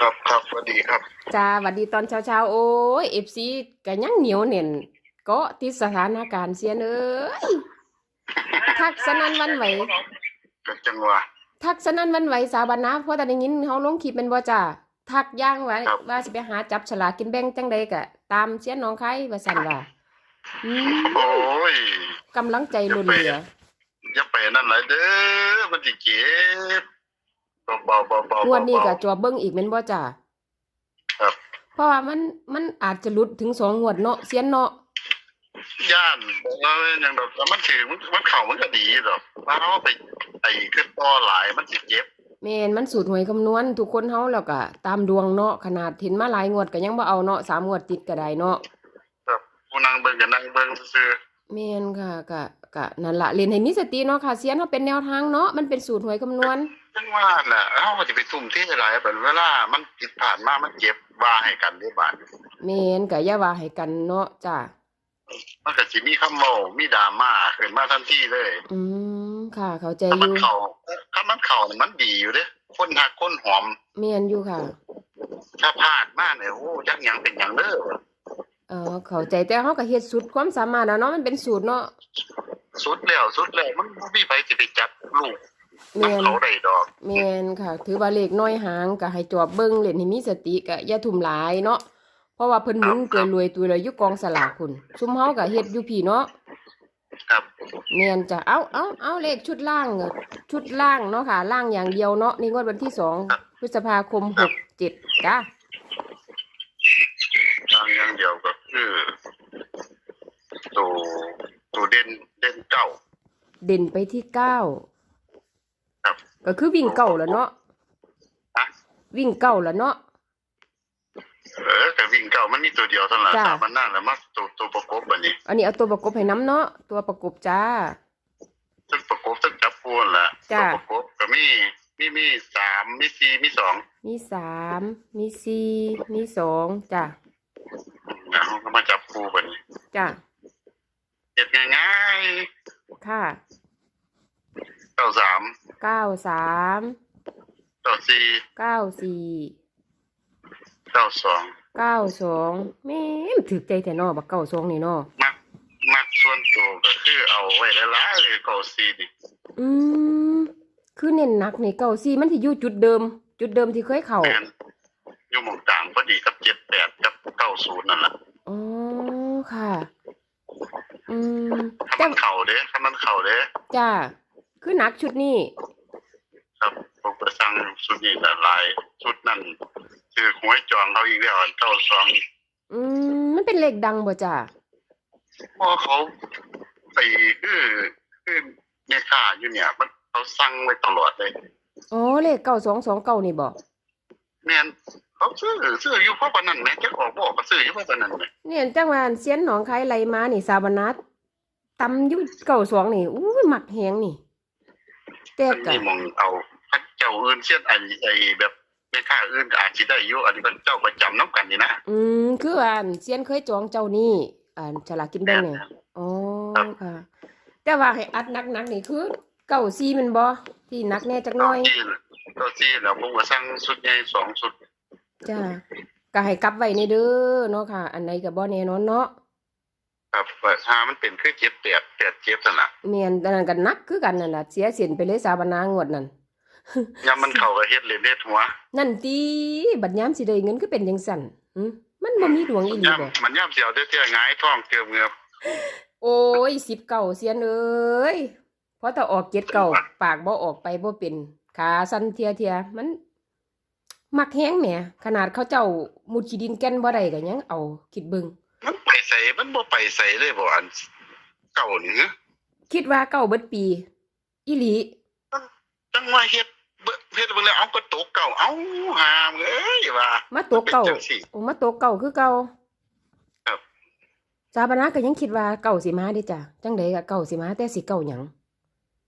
ครับครับสวัสดีครับจ้าหวัดดีตอนเช้าๆโอ้ยเอฟซีก็ยังเหนียวเน่นเก็ติดสถานการณ์เสียเอ้ยทักสนันหวันไหวก็จังหวะทักสนันหวันไหวสาบานนะเพราะแต่ได้ยินเฮาลงคลิปเป็นบ่จ้าทักย่างไว้ครับว่าสิไปหาจับฉลากกินแบ่งจังใดก็ตามเสียน้องไข่ว่าซั่นว่าอืมโอ้ยกำลังใจล้นเหลืออย่าไปนั่นหลายเด้อมันสิเจ็บ เบาๆเบาๆเบาๆงวดนี้ก็จวบเบิ่งอีกแม่นบ่จ้าครับ เพราะว่ามันมันอาจจะหลุดถึงสองงวดเนาะเสียนเนาะย่านแล้วยังดอกแล้วมันถือมันมันเข่ามันก็ดีดอกถ้าเอาไปไอ้ขึ้นต่อหลายมันสิเจ็บแม่นมันสูตรหวยคำนวณทุกคนเฮาแล้วก็ตามดวงเนาะขนาดเห็นมาหลายงวดก็ยังบ่เอาเนาะสามงวดติดก็ได้เนาะครับผู้นั่งเบิ่งก็นั่งเบิ่งซื่อแม่นค่ะก็ ก็นั่นล่ะเรียนให้มีสติเนาะค่ะเสียนเฮาเป็นแนวทางเนาะมันเป็นสูตรหวยคำนวณๆจังว่าน่ะเฮาก็สิไปทุ่มเทหลายบัดเวลามันผิดพลาดมามันเจ็บว่าให้กันเด้บาดแม่นก็อย่าว่าให้กันเนาะจ้ามันก็สิมีคำเว้ามีดราม่าขึ้นมาทันทีเลย อืมค่ะ เข้าใจถ้าอมันยู่เข่าถ้ามันเข่าเนี่ยมันดีอยู่เด้คนหักคนหอมแม่นอยู่ค่ะ ถ้าพลาดมากเนี่ยโอ้จักหยังเป็นหยังเด้อเออเข้าใจแต่เฮาก็เฮ็ดสุดความสามารถแล้วเนาะมันเป็นสูตรเนาะ สุดแล้วสุดแล้วมันบ่มีไผสิไปจับลูกแม่นเขาได้ดอก แม่นค่ะ ถือว่าเลขน้อยหางก็ให้จอบเบิ่งเล่นให้มีสติก็อย่าทุ่มหลายเนาะเพราะว่าเพิ่นหมุนเกินรวยตัวเลยอยู่กองสลากพุ่นซุมเฮาก็เฮ็ดอยู่พี่เนาะครับ แม่นจ้ะเอาเอาเอาเลขชุดล่างเออชุดล่างเนาะค่ะล่างอย่างเดียวเนาะนี่งวดวันที่สองพฤษภาคมหกเจ็ดจ้ะ ทางอย่างเดียวก็คือตัวตัวเด่นเด่นเก้า เด่นไปที่เก้าครับ ก็คือวิ่งเก้าแล้วเนาะฮะ วิ่งเก้าแล้วเนาะ เออแต่วิ่งเก้ามันมีตัวเดียวเท่านั้นจ้ะ สามมันนั่นแหล้วมาตัวตัวประกบบัดนี้อันนี้เอาตัวประกบให้น้ำเนาะตัวประกบจ้าซึ่งประกบซึ่งจับปูนล่ะจ้ะ ตัวประกบก็มีมีมีสามมีสี่มีสองมีสามมีสี่มีสองจ้ะนะเขาก็มาจับปูบัดนี้จ้ะเฮ็ดง่ายค่ะๆ เก้าสามเก้าสามเก้าสี่เก้าสี่เก้าสองเก้าสองแม่มถือใจแต่เนอบักเก้าสองนี่เนอมักมักส่วนตัวก็คือเอาไว้หลายๆเลยเก้าสี่นี่อืมคือเน้นหนักในเก้าสี่มันที่อยู่จุดเดิม จุดเดิมที่เคยเข้าแม่นอยู่หมองกลางพอดีกับเจ็ดแปดกับเก้าศูนย์นั่นแหละอ๋อค่ะ อืมถ้าแต่มันเข่าเด้ถ้ามันเข่าเด้จ้า คือหนักชุดนี้ครับผมไปสั่งสุดนี้ละหลายชุดนั้นคือหวยจองเขาอีกแล้วเก้าสองอืมมันเป็นเลขดังบ่จ้าเพราะเขาไปคือคือแม่ค้าอยู่เนี่ย มันเขาสั่งไว้ตลอดเลยอ๋อเลขเก้าสองสองเก้านี่บ่แม่นเขาซื้อซื้ออยู่เพราะปานนั้นแหม่จะออกบ่ก็ซื้ออยู่เพราะปานนั้นแหม่เนี่ยจังหวะเสียนหนองคายไหลมานี่สาบนัดตำอยู่เก้าสองนี่อู้ยหมักแหงนี่ แต่มันก็มีหมองเอาพระเจ้าอื่นเช่นไอ้ไอ้แบบแม่ค้าอื่นก็อาจสิได้อยู่อันนี้ก็เจ้าประจำนํกันนี่นะอืมคือว่าอันเสียนเคยจองเจ้านี่อ่านฉลากกินแบ่งเนี่ยอ๋อค่ะ แต่ว่าให้อัดหนักๆนี่คือเก้าสี่แมันบ่ที่หนักแน่จักหน่อยที่ก็ที่แล้วผมก็สั่งชุดใหญ่สองชุดจ้าก็ให้กลับไว้ในเด้อเนาะค่ะ อันไหนก็บ่แน่นอนเนาะ ครับว่าถ้ามันเป็นคือเจ็ดแปดแปดเจ็ดนั่นน่ะแม่นอันนั้นก็หนักคือกันนั่นล่ะเสียเสียนไปเลยสาบานางวดนั่นยามมันเข้าก็เฮ็ดเล่นเฮ็ดหัว นั่นติบัดยามสิได้เงินก็เป็นจังซั่นหึมันบ่มีดวงอีหลียามบ่มันยามสิเอาเตี้ยๆหงายท้องเกือบเงือบโอ้ย19เสียนเอ้ยเพราะถ้าออกเจ็ดเก่าปากบ่ออกไปบ่เป็นขาสั่นเทียเทียมันมักแฮงแหมขนาดเขาเจ้ามุดขี้ดินแก่นบ่ได้ก็ยังเอาคิดเบิ่งมันไป ใส่มันบ่ไปใส่เลยบ่อันเก่านี่ฮะคิดว่าเก่าเบิดปี อีหลีจังว่าเฮ็ดเบิ่งเฮ็ดเบิ่งแล้วเอาก็ตกเก่าเอ้าหามเอ้ยว่ามาตัวเก่าป็นจังซี่โอ้มาตัวเก่าคือเก่าครับสาบานะก็ยังคิดว่าเก่าสิมาเด้จ้ะจังไดก็เก่าสิมาแต่สิเก่าหยัง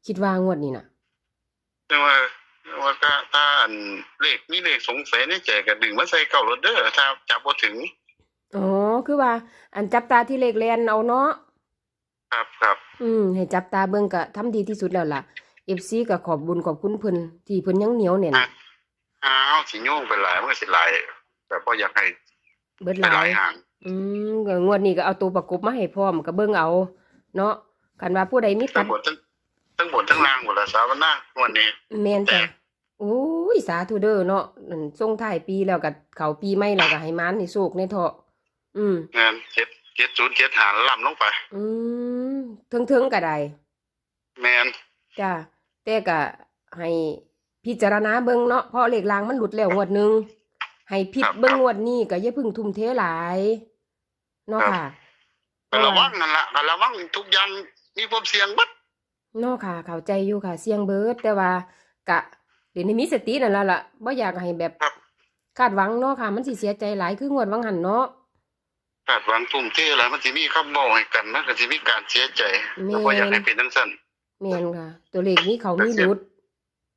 คิดว่างวดนี้น่ะจังว่าว่าถ้าถ้าอันเลขมีเลขสงสัยในใจก็ดึงมาใส่เก่ารถเด้อถ้าจับบ่ถึง อ๋อคือว่า อันจับตาที่เลขแลนเอาเนาะครับครับอืมให้จับตาเบิ่งก็ทำดีที่สุดแล้วล่ะ FC ก็ขอบบุญขอบคุณเพิ่นที่เพิ่นยังเหนียวแน่นอะอ้าวสิโยงไปหลายมันก็สิหลายแต่พออยากให้เบิดหไปหลาลายยห่างอืมก็งวดนี้ก็เอาตัวประกบมาให้พร้อมก็เบิ่งเอา เนาะคันว่าผู้ใดมีทั้ตังดหมดทั้งทั้งหมดทั้งล่างหมดละสาวนาวันนี้แม่นจ้ะแต่โอ้ยสาธุเด้อเนาะนั่นส่งท้ายปีแล้วก็เข้าปีใหม่แล้วก็ให้มันให้โชคในเถาะ อืมงานเจ็ดเจ็ดศูนย์เจ็ดหารล่ำลงไป อืมเทิงๆก็ได้แมนจ้ะแต่ก็ให้พิจารณาเบิ่งเนาะเพราะเลขรางมันหลุดแล้วงวดหนึง ให้ผิดเบิ่งงวดนี้ก็อย่าเพึ่งทุ่มเทหลายเนาะค่ะก็ระวังนั่นละก็ระวังทุกอย่างมีความเสี่ยงเบัดเนาะค่ะ เข้าใจอยู่ค่ะ เสียงเบิดแต่ว่ากะเดี๋ยวนี้มีสตินั่นล่ะล่ะบ่อยากให้แบบ ครับ คาดหวังเนาะค่ะ มันสิเสียใจหลายคืองวดวังหันเนาะ คาดหวังทุ่มเทอะไรมันสิมีคำบอกให้กันมันก็สิมีการเสียใจแม่นแต่บ่อยากให้เป็นทั้งสั้นแม่นค่ะ ตัวเลขนี้เขามีหลุด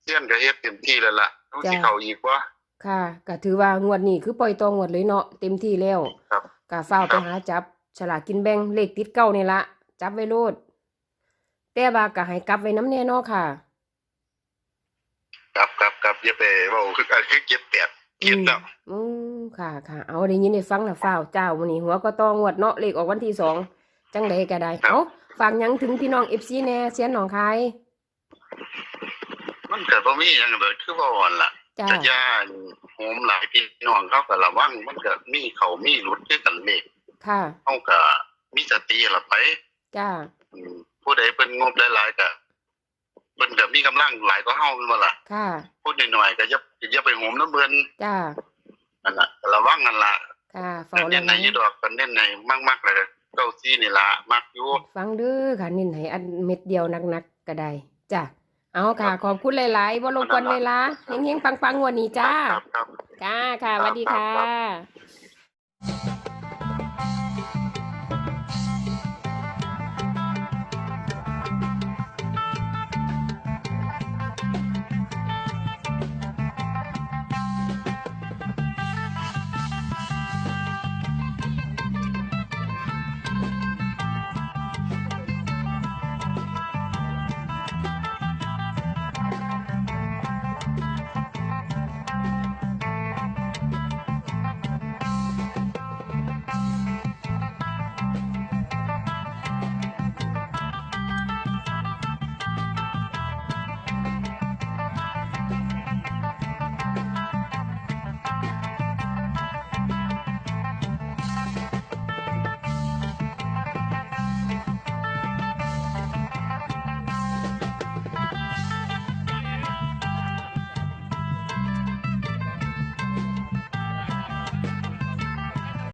เสี้ยนก็เฮ็ดเต็มที่แล้วล่ะต้องจ้ะสิเข้าอีกว่าค่ะก็ถือว่างวดนี้คือปล่อยตองวดเลยเนาะเต็มที่แล้วครับก็ฟ้าวไปครับหาจับฉลากกินแบ่งเลขติดเก้านี่ละจับไว้โลดแต่ว่าก็ให้กลับไว้น้ำแน่เนาะค่ะครับครับครับอย่าไปเว้าคือคือเจ็บแปด คิดแล้วอืมค่ะค่ะ เอาได้ยินได้ฟังแล้วฟ้าวเจ้ามื้อนี้หัวก็ต้องงวดเนาะเลขออกวันที่สองจังใดก็ได้ครับเอาฝากหยังถึงพี่น้อง FC แน่เสียนหนองคายมันก็บ่มีหยังเลยคือว่าอ่อนล่ะจ้าจะย่านโหมหลายพี่น้องเขาก็ระวังมันก็มีเขามีหลุดคือกันเลขค่ะ เขาก็มีสติละไปจ้า อืมผู้ใดเพิ่นงบหลายๆก็ เพิ่นก็มีกำลังหลายก็เฮาแม่นบ่ล่ะค่ะ พูดหน่อยๆก็อย่าอย่าไปโหมน้ำเบิ่นจ้า นั่นน่ะระวังนั่นล่ะค่ะก็เฝ้าเน้ระนในวังยีดอกก็เน้นในมากๆเลยเก้าซี่นี่ล่ะมักอยู่ ฟังเด้อค่ะนินให้อันเม็ดเดียวนักๆก็ได้จ้ะเอาค่ะ ขอบคุณหลายๆบ่รบกวนเวลาเฮงๆปังๆงวันนี้จ้า ครับครับ จ้าค่ะสวัสดีครัค่ะบ